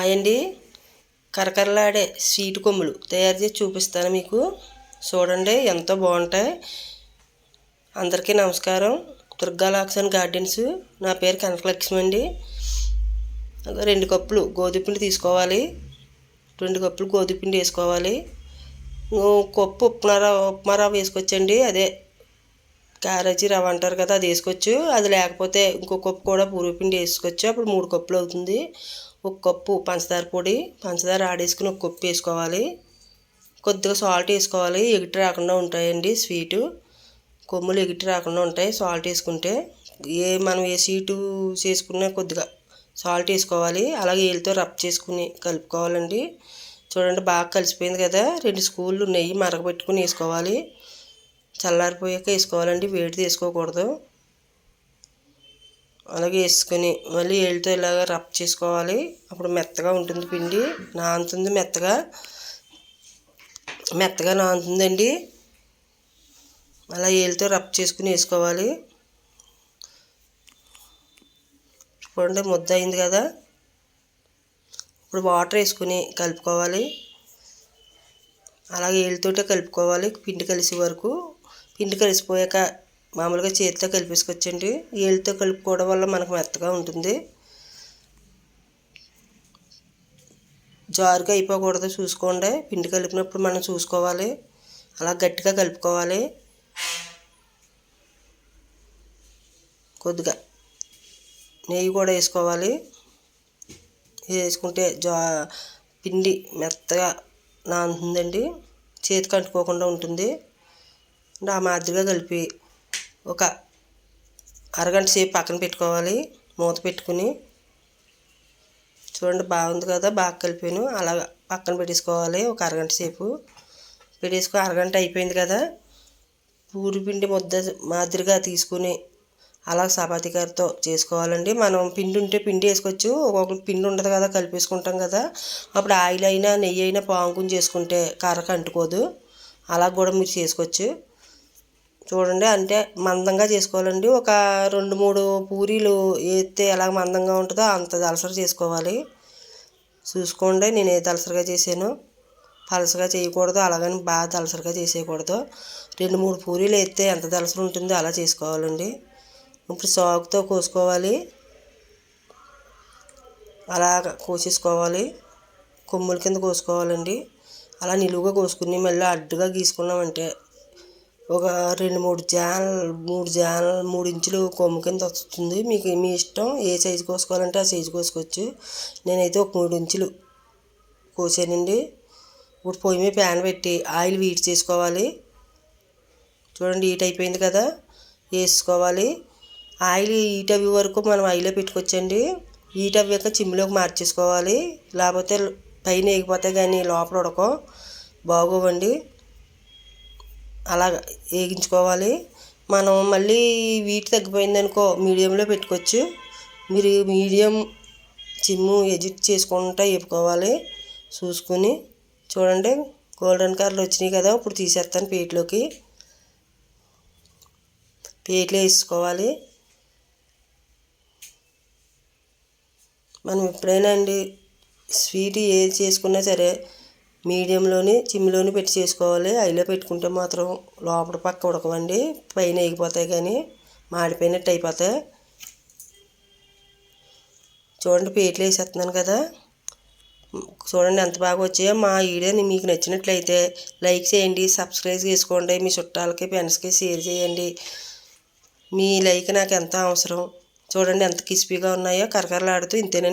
అండి కరకరలాడే స్వీట్ కొమ్ములు తయారు చేసి చూపిస్తాను మీకు. చూడండి ఎంతో బాగుంటాయి. అందరికీ నమస్కారం. దుర్గాలాక్సన్ గార్డెన్స్. నా పేరు కనకలక్ష్మి అండి. రెండు కప్పులు గోధుమపిండి తీసుకోవాలి. రెండు కప్పులు గోధుమపిండి వేసుకోవాలి. కప్పు ఉప్మా ఉప్మారా ఉప్మా రవ్వ వేసుకోవచ్చండి అదే క్యారేజీ రవ్వ అంటారు కదా అది వేసుకోవచ్చు. అది లేకపోతే ఇంకో కప్పు కూడా పూర్వపిండి వేసుకోవచ్చు. అప్పుడు మూడు కప్పులు అవుతుంది. ఒక కప్పు పంచదార పొడి పంచదార ఆడేసుకుని ఒక కప్పు వేసుకోవాలి. కొద్దిగా సాల్ట్ వేసుకోవాలి. ఎగిటి రాకుండా ఉంటాయండి స్వీటు. కొమ్ములు ఎగిటి రాకుండా ఉంటాయి సాల్ట్ వేసుకుంటే. ఏ మనం ఏ స్వీటు చేసుకున్నా కొద్దిగా సాల్ట్ వేసుకోవాలి. అలాగే వీళ్ళతో రబ్ చేసుకుని కలుపుకోవాలండి. చూడండి బాగా కలిసిపోయింది కదా. రెండు స్కూళ్ళు నెయ్యి మరగబెట్టుకుని వేసుకోవాలి. చల్లారిపోయాక వేసుకోవాలండి వేడి తీసుకోకూడదు అలాగే వేసుకొని మళ్ళీ ఏళ్ళతో ఇలాగ రబ్ చేసుకోవాలి. అప్పుడు మెత్తగా ఉంటుంది పిండి నానుతుంది మెత్తగా. మెత్తగా నానుతుందండి. అలా ఏళ్ళతో రబ్ చేసుకుని వేసుకోవాలి. చూడండి ముద్ద అయింది కదా. ఇప్పుడు వాటర్ వేసుకుని కలుపుకోవాలి. అలాగే ఏళ్ళతోటే కలుపుకోవాలి పిండి కలిసే వరకు. పిండి కలిసిపోయాక మామూలుగా చేతితో కలిపేసుకొచ్చండి. ఏళ్ళతో కలుపుకోవడం వల్ల మనకు మెత్తగా ఉంటుంది. జారుగా అయిపోకూడదు చూసుకోండి. పిండి కలిపినప్పుడు మనం చూసుకోవాలి. అలా గట్టిగా కలుపుకోవాలి. కొద్దిగా నెయ్యి కూడా వేసుకోవాలి. వేసుకుంటే జా పిండి మెత్తగా నానుతుందండి. చేతికి అంటుకోకుండా ఉంటుంది. ఆ మాదిరిగా కలిపి ఒక అరగంట సేపు పక్కన పెట్టుకోవాలి. మూత పెట్టుకుని. చూడండి బాగుంది కదా బాగా కలిపాను. అలా పక్కన పెట్టేసుకోవాలి ఒక అరగంట సేపు. పెట్టేసుకో అరగంట అయిపోయింది కదా. పూరి పిండి ముద్ద మాదిరిగా తీసుకుని అలా చపాతీ కర్రతో చేసుకోవాలండి. మనం పిండి ఉంటే పిండి వేసుకోవచ్చు. ఒక్కొక్క పిండి ఉండదు కదా కలిపేసుకుంటాం కదా. అప్పుడు ఆయిల్ అయినా నెయ్యి అయినా పాముకుని చేసుకుంటే కర్రకు అంటుకోదు. అలా కూడా మీరు చేసుకోవచ్చు. చూడండి అంటే మందంగా చేసుకోవాలండి. ఒక రెండు మూడు పూరీలు వేస్తే ఎలా మందంగా ఉంటుందో అంత దలసర చేసుకోవాలి. చూసుకోండి నేను ఏ దలసరగా చేశాను. పలసగా చేయకూడదు అలాగని బాగా దలసరగా చేసేయకూడదు. రెండు మూడు పూరీలు వేస్తే ఎంత దలసర ఉంటుందో అలా చేసుకోవాలండి. ఇప్పుడు సాగుతో కోసుకోవాలి. అలా కోసేసుకోవాలి. కొమ్ముల కింద కోసుకోవాలండి. అలా నిలువుగా కోసుకుని మళ్ళీ అడ్డుగా గీసుకున్నామంటే ఒక రెండు మూడు జాన్ మూడు జాన్ మూడు ఇంచులు కొమ్ము కింద వస్తుంది. మీకు మీ ఇష్టం ఏ సైజు కోసుకోవాలంటే ఆ సైజు కోసుకోవచ్చు. నేనైతే ఒక మూడు ఇంచులు కోసానండి. ఇప్పుడు పొయ్యి మీద ప్యాన్ పెట్టి ఆయిల్ వీట్ చేసుకోవాలి. చూడండి హీట్ అయిపోయింది కదా. వేసుకోవాలి. ఆయిల్ హీట్ అవ్వే వరకు మనం ఆయిల్లో పెట్టుకోవచ్చండి. హీట్ అవ్వాక చిమ్లోకి మార్చేసుకోవాలి. లేకపోతే పైన వేగిపోతే కానీ లోపల ఉడకం బాగోవండి. అలా వేగించుకోవాలి మనం మళ్ళీ వీటి తగ్గిపోయిందనుకో మీడియంలో పెట్టుకోవచ్చు. మీరు మీడియం చిమ్ము ఎడ్జిట్ చేసుకుంటా వేపుకోవాలి. చూసుకుని చూడండి గోల్డెన్ కలర్లు వచ్చినాయి కదా ఇప్పుడు తీసేస్తాను ప్లేట్లోకి ప్లేట్లో వేసుకోవాలి. మనం ఎప్పుడైనా అండి స్వీట్ ఏది చేసుకున్నా సరే మీడియంలోని చిమ్మిలోనే పెట్టి చేసుకోవాలి. అయిలో పెట్టుకుంటే మాత్రం లోపల పక్క ఉడకవండి. పైన ఎగిపోతాయి కానీ మాడిపోయినట్టు అయిపోతాయి. చూడండి పేట్లు వేసేస్తున్నాను కదా. చూడండి ఎంత బాగా వచ్చాయో. మా వీడియోని మీకు నచ్చినట్లయితే లైక్ చేయండి సబ్స్క్రైబ్ చేసుకోండి. మీ చుట్టాలకి ఫ్రెండ్స్కి షేర్ చేయండి. మీ లైక్ నాకు ఎంత అవసరం? చూడండి ఎంత క్రిస్పీగా ఉన్నాయో కరకరలాడుతూ ఇంతేనండి.